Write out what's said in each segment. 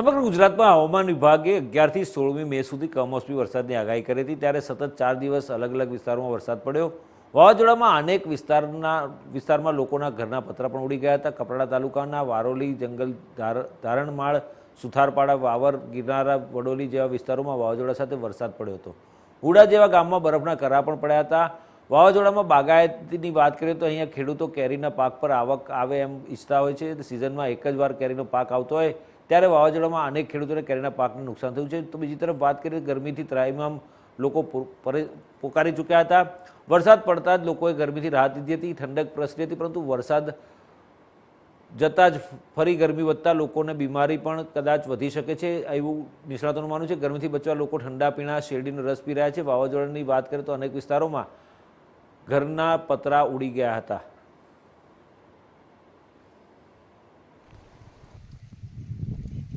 સમગ્ર ગુજરાતમાં હવામાન વિભાગે અગિયારથી સોળમી મે સુધી કમોસમી વરસાદની આગાહી કરી હતી. ત્યારે સતત ચાર દિવસ અલગ અલગ વિસ્તારોમાં વરસાદ પડ્યો. વાવાઝોડામાં અનેક વિસ્તારના, વિસ્તારમાં લોકોના ઘરના પતરા પણ ઉડી ગયા હતા. કપરાડા તાલુકાના વારોલી, જંગલ ધાર- ધારણમાળ, સુથારપાડા, વાવર, ગિરનારા, વડોલી જેવા વિસ્તારોમાં વાવાઝોડા સાથે વરસાદ પડ્યો હતો. ઉડા જેવા ગામમાં બરફના કરા પણ પડ્યા હતા. વાવાઝોડામાં બાગાયતીની વાત કરીએ તો અહીંયા ખેડૂતો કેરીના પાક પર આવક આવે એમ ઈચ્છતા હોય છે. સિઝનમાં એક જ વાર કેરીનો પાક આવતો હોય ત્યારે વાવાઝોડામાં અનેક ખેડૂતોને કેરીના પાકને નુકસાન થયું છે. તો બીજી તરફ વાત કરીએ ગરમીથી ત્રાઈમામ લોકો પોકારી ચૂક્યા હતા. વરસાદ પડતા જ લોકોએ ગરમીથી રાહત લીધી હતી, ઠંડક પ્રસરી હતી, પરંતુ વરસાદ જતાં જ ફરી ગરમી વધતા લોકોને બીમારી પણ કદાચ વધી શકે છે એવું નિષ્ણાતોનું માનવું છે. ગરમીથી બચવા લોકો ઠંડા પીણા, શેરડીનો રસ પી રહ્યા છે. વાવાઝોડાની વાત કરીએ તો અનેક વિસ્તારોમાં ઘરના પતરા ઉડી ગયા હતા.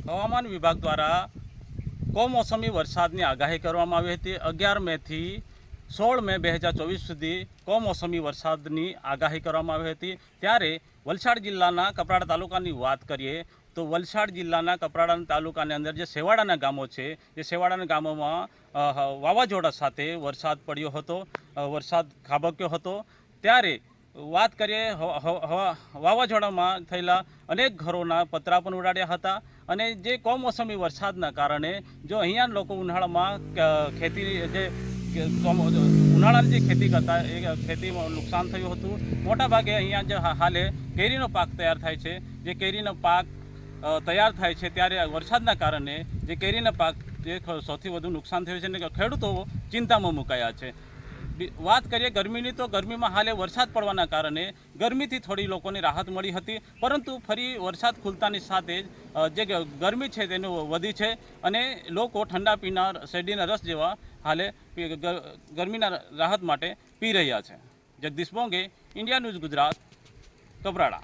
હવામાન વિભાગ દ્વારા કમોસમી વરસાદની આગાહી કરવામાં આવી હતી. અગિયાર મેથી સોળ મે બે હજાર ચોવીસ સુધી કમોસમી વરસાદની આગાહી કરવામાં આવી હતી. ત્યારે વલસાડ જિલ્લાના કપરાડા તાલુકાની વાત કરીએ તો વલસાડ જિલ્લાના કપરાડા તાલુકાની અંદર જે સેવાડાના ગામો છે, એ સેવાડાના ગામોમાં વાવાઝોડા સાથે વરસાદ પડ્યો હતો વરસાદ ખાબક્યો હતો. ત્યારે વાત કરીએ વાવાઝોડામાં થયેલા અનેક ઘરોના પતરા પણ ઉડાડ્યા હતા અને જે કમોસમી વરસાદના કારણે જો અહીંયા લોકો ઉનાળામાં ખેતી જે ઉનાળાની જે ખેતી કરતા, એ ખેતીમાં નુકસાન થયું હતું. મોટાભાગે અહીંયા જે હાલે કેરીનો પાક તૈયાર થાય છે. જે કેરીનો પાક તૈયાર થાય છે ત્યારે વરસાદના કારણે જે કેરીના પાક જે સૌથી વધુ નુકસાન થયું છે અને ખેડૂતો ચિંતામાં મુકાયા છે. વાત કરીએ ગરમીની તો ગરમીમાં હાલે વરસાદ પડવાના કારણે ગરમીથી થોડી લોકોને રાહત મળી હતી, પરંતુ ફરી વરસાદ ખુલતાની સાથે જ જે ગરમી છે તેનું વધી છે અને લોકો ઠંડા પીનાર શેરડીના રસ જેવા હાલે ગરમીના રાહત માટે પી રહ્યા છે. Jagdish Bonge, India News Gujarat, Kaprada.